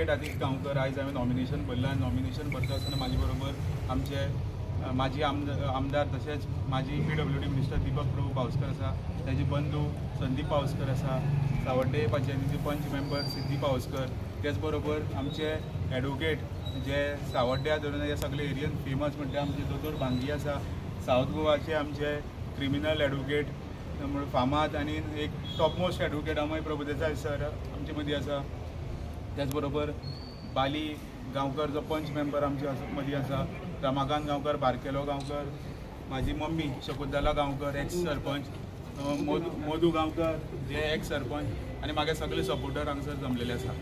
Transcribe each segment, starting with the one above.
Advocate Atish Gaonkar आयज हांवें nomination भरलां nomination भरता आसतना म्हाजे बरोबर आमचे माजी आमदार तशेंच माजी P W D minister Deepak Prabhu Pawaskar आसा ताजे बंधू संदीप पावसकर आसा सावड्डे पंचायतीचे पंच मेंबर सिद्धी पावसकर त्याच बरोबर आमचे एडवोकेट जे सावड्ड्या धरून हे सगळे एरियन फेमस म्हणजे आमचे दोतोर भांगी आसा सावथ गोवाचे आमचे क्रिमिनल एडवोकेट त्यामुळे फामाद आणि एक topmost advocate Amay Prabhudesai sir आमचे मदीं आसा त्याचबरोबर बाली गांवकर जो पंच मेंबर आमचे मदीं आसा म्हणजे रमाकांत गांवकर बारकेलो गांवकर म्हाजी मम्मी शकुंतला गांवकर एक्स सरपंच मोदू मोदू गांवकर जे एक्स सरपंच आनी म्हागे सगळे सपोर्टर हांगसर जमलेले आसा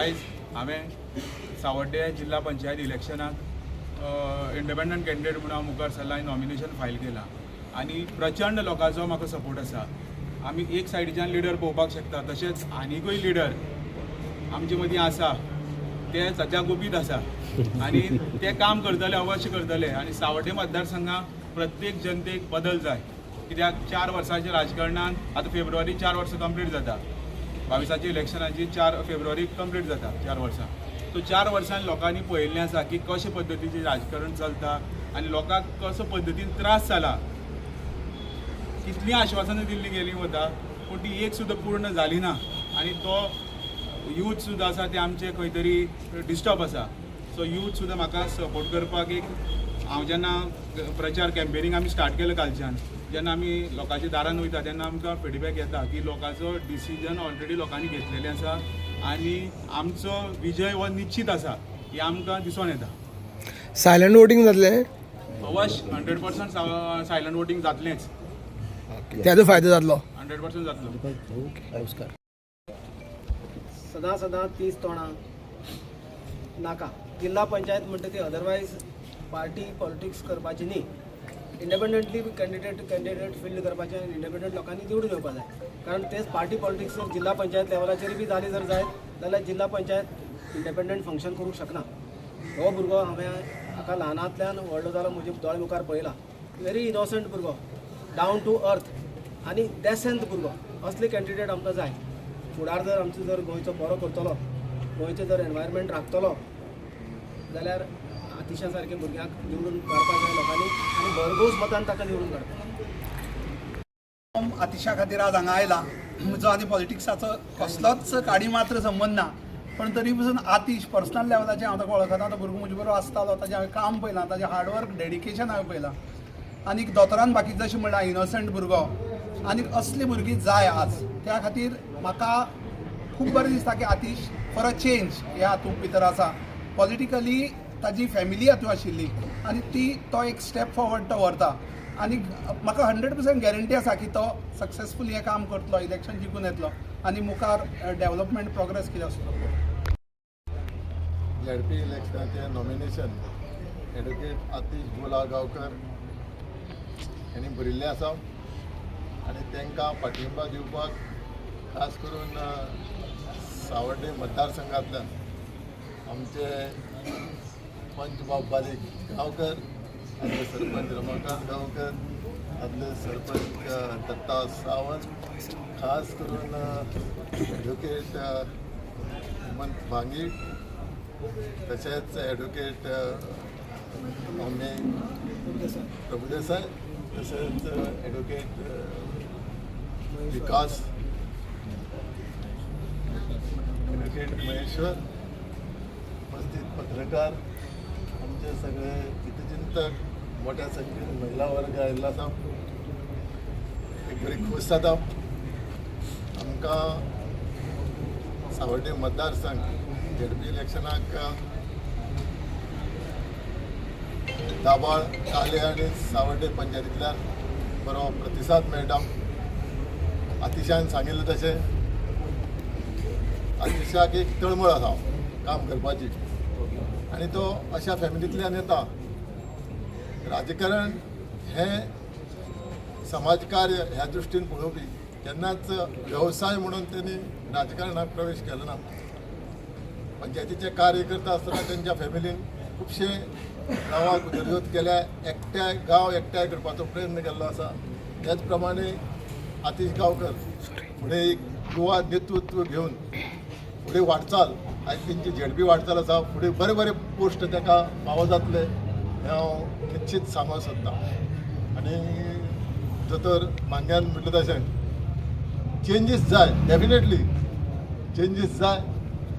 आयज हांवें सावड्डे जिल्हा पंचायत इलेक्शनाक इंडिपेंडंट कॅन्डिडेट म्हणून हांव मुखार सरला हांवें नॉमिनेशन फायल केलां. आनी प्रचंड लोकांचो म्हाका सपोर्ट आसा. आमी एक सायडीच्यान लिडर पळोवपाक शकता तशेंच आनिकूय लिडर आमचे मदीं आसा ते सद्या गुपीत आसा आनी ते काम करतले अवश्य करतले. आनी सावड्डे मतदारसंघात प्रत्येक जनतेक बदल जाय. कित्याक? चार वर्सांच्या राजकारणान आतां फेब्रुवारी चार वर्सां कंप्लीट जाता. बावीसाची इलेक्शनाची चार फेब्रुवारी कंप्लीट जाता चार वर्सां सो चार वर्सांनी लोकांनी पळयल्लें आसा की कशे पद्दतीचें राजकारण चलता आनी लोकांक कसो पद्दतीन त्रास जाला कितलीं आश्वासनां दिल्लीं गेलीं वता पूण ती एक सुद्दां पूर्ण जाली ना. आनी तो यूथ सुद्दां आसा ते आमचे खंय तरी डिस्टर्ब आसा सो यूथ सुद्दां म्हाका सपोर्ट करपाक एक हांव जेन्ना प्रचार कॅम्पेनींग आमी स्टार्ट केलें कालच्यान जेन्ना आमी लोकांच्या दारान वयता तेन्ना आमकां फिडबॅक येता की लोकांचो डिसिजन ऑलरेडी लोकांनी घेतलेलें आसा आनी आमचो विजय हो निश्चित आसा हें आमकां दिसून येता. सायलंट वोटींग जातलें? अवश्य हंड्रेड पर्संट सायलंट वोटींग जातलेंच. त्याचो फायदो जातलो. हंड्रेड पर्संट जातलो. सदां सदां तीच तोंडां. नाका. जिल्हा पंचायत म्हणटा ती अदरवायज पार्टी पॉलिटिक्स करपाची न्ही. इंडिपेंडंटली कॅन्डिडेट कॅन्डिडेट फिल्ड करपाचें आनी इंडिपेंडंट लोकांनी निवडून येवपा जाय कारण तेच पार्टी पॉलिटिक्स जर जिल्हा पंचायत लेवलाचेर बी जाली जर जायत जाल्यार जिल्हा पंचायत इंडिपेंडंट फंक्शन करूंक शकना. हो भुरगो हांवें हाका ल्हानांतल्यान व्हडलो जालो म्हजे दोळे मुखार पळयला. व्हेरी इनोसंट भुरगो डावन टू अर्थ आनी डेसेंट भुरगो असले कॅन्डिडेट आमकां जाय. फुडार जर आमचो जर गोंयचो बरो करतलो गोंयचें जर एनवायरमेंट राखतलो जाल्यार आतिशा सारके भुरग्यांक निवडून काडपाक जाय लोकांनी आनी भरघोस मतान ताका निवडून काडपाक आतिशा खातीर आज हांगा आयला. म्हजो आनी पॉलिटिक्साचो कसलोच काडी मात्र संबंद ना पण तरी पसून आतिश पर्सनल लेवलाचे हांव ताका वळखता तो भुरगो म्हजे बरोबर आसतालो ताजें हांवें काम पळयलां ताजें हार्डवर्क डेडिकेशन हांवें पळयलां. आनीक दोतोरान बाकी जशें म्हणलां इनोसंट भुरगो. आनी असली भुरगीं जाय आज. त्या खातीर म्हाका खूब बरें दिसता की आतिश फॉर अ चेंज ह्या हातूंत भितर आसा पॉलिटिकली ताजी फॅमिली हातूंत आशिल्ली. आनी ती तो एक स्टेप फॉरवर्ड तो व्हरता. आनी म्हाका हंड्रेड पर्संट गॅरंटी आसा की तो सक्सेसफुली हें काम करतलो इलेक्शन जिखून येतलो आनी मुखार डेव्हलपमेंट प्रोग्रेस कितें आसतलो झेडपी इलेक्शनाचें नॉमिनेशन एडवोकेट आतिश गुला गांवकर यांनी भरिल्लें आसा आनी तांकां पाठिंबा दिवपाक खास करून अ, सावड्डे मतदारसंघांतल्यान आमचे पंच बाब बारीक गांवकर आदले सरपंच रमाकांत गांवकर आदले सरपंच दत्ता सावंत खास करून एडवोकेट हेमंत भांगी तशेंच ॲडव्होकेट मम्मी प्रभुदेसाय तशेंच ॲडव्होकेट विकास. ॲडव्होकेट महेश्वर उपस्थित पत्रकार आमचे सगळे हितचिंतक मोठ्या संख्येन महिला वर्ग आयिल्लो आसा एक बरी खूश जाता आमकां सावड्डे मतदारसंघ झेडपी इलेक्शनाक दाबाळ काले आनी सावड्डे पंचायतींतल्यान बरो प्रतिसाद मेळटा. अतिशयान सांगिल्लें तशें अतिशयाक एक तळमळ आसा काम करपाची. आनी तो अशा फॅमिलींतल्यान येता राजकारण हें समाजकार्य ह्या दृश्टीन पळोवपी केन्नाच व्यवसाय म्हणून त्यांनी राजकारणात प्रवेश केलो ना. पंचायतीचे कार्य करता आसतना त्यांच्या फॅमिलीन खुबशे गांवांक उदरगत केल्या एकठांय गांव एकठांय करपाचो प्रयत्न केल्लो आसा त्याच प्रमाणे आतिश गांवकर फुडें एक गोवा नेतृत्व घेवन फुडें वाटचाल आयज तेंची झेडपी वाटचाल आसा फुडें बरे बरे पोस्ट ताका फावो जातले हें हांव निश्चित सांगूंक सोदतां आनी दोतोर मान्यान म्हटलें तशें चेंजीस जाय डेफिनेटली चेंजीस जाय.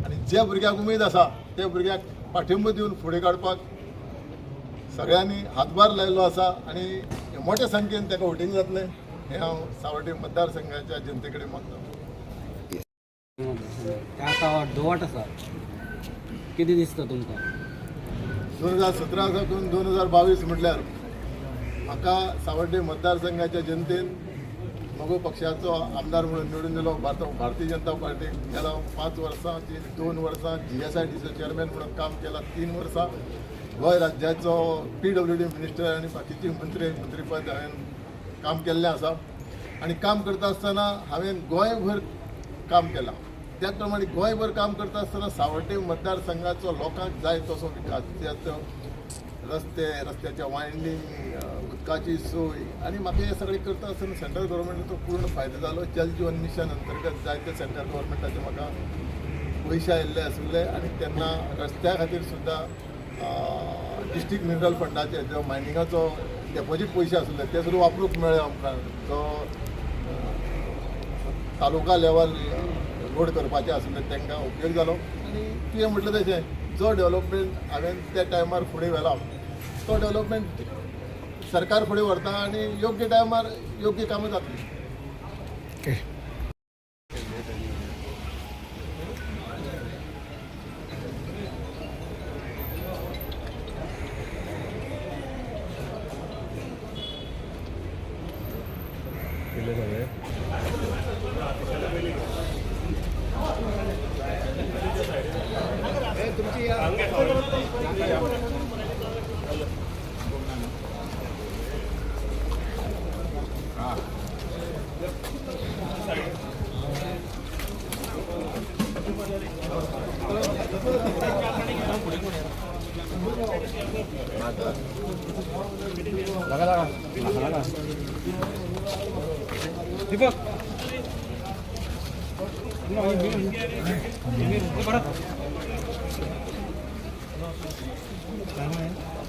आनी जे भुरग्याक उमेद आसा ते भुरग्याक पाठिंबो दिवन फुडें काडपाक सगळ्यांनी हातभार लायिल्लो आसा आनी मोठ्या संख्येन ताका वोटींग जातलें. हें हांव सावड्डे मतदारसंघाच्या जनते कडेन मागतां त्या अर्दवट आसा कितें दिसता तुमकां दोन हजार सतरा साकून दोन हजार बावीस म्हटल्यार म्हाका सावड्डे मतदारसंघाच्या जनतेन म्हगो पक्षाचो आमदार म्हणून निवडून दिलो. भारत भारतीय जनता पार्टीक गेल्या पांच वर्सांची दोन वर्सां जी एस आय टीचो चेअरमॅन म्हणून काम केलां तीन वर्सां गोंय राज्याचो पी डब्ल्यू डी मिनिस्टर आनी बाकीची मंत्री मंत्रीपद हांवें काम केल्लें आसा आनी काम करता आसतना हांवें गोंयभर काम केलां. त्याच प्रमाणे गोंयभर काम करता आसतना सावड्डे मतदारसंघाचो लोकांक जाय तसो विकास. रस्ते रस्त्याच्या वायंडींग उदकाची सोय. आनी म्हाका हें सगळें करता आसतना सेंट्रल गव्हर्मेंटाचो पूर्ण फायदो जालो जल जीवन मिशन अंतर्गत जायते सेंट्रल गव्हर्मेंटाचे म्हाका पयशे आयिल्ले आशिल्ले आनी तेन्ना रस्त्या खातीर सुद्दां डिस्ट्रिक्ट मिनरल फंडाचे जो मायनिंगाचो डेपॉजीट पयशे आसले ते सुद्दां वापरूंक मेळ्ळे आमकां. जो तालुका लेवल रोड करपाचे आशिल्ले तांकां उपयोग जालो आनी तुवें म्हटलें तशें जो डेवलपमेंट हांवें त्या टायमार फुडें व्हेला तो डेवलपमेंट सरकार फुडें व्हरता आनी योग्य टायमार योग्य कामां जातलीं. लगा लगा लगा लगा दीपक 잘하네.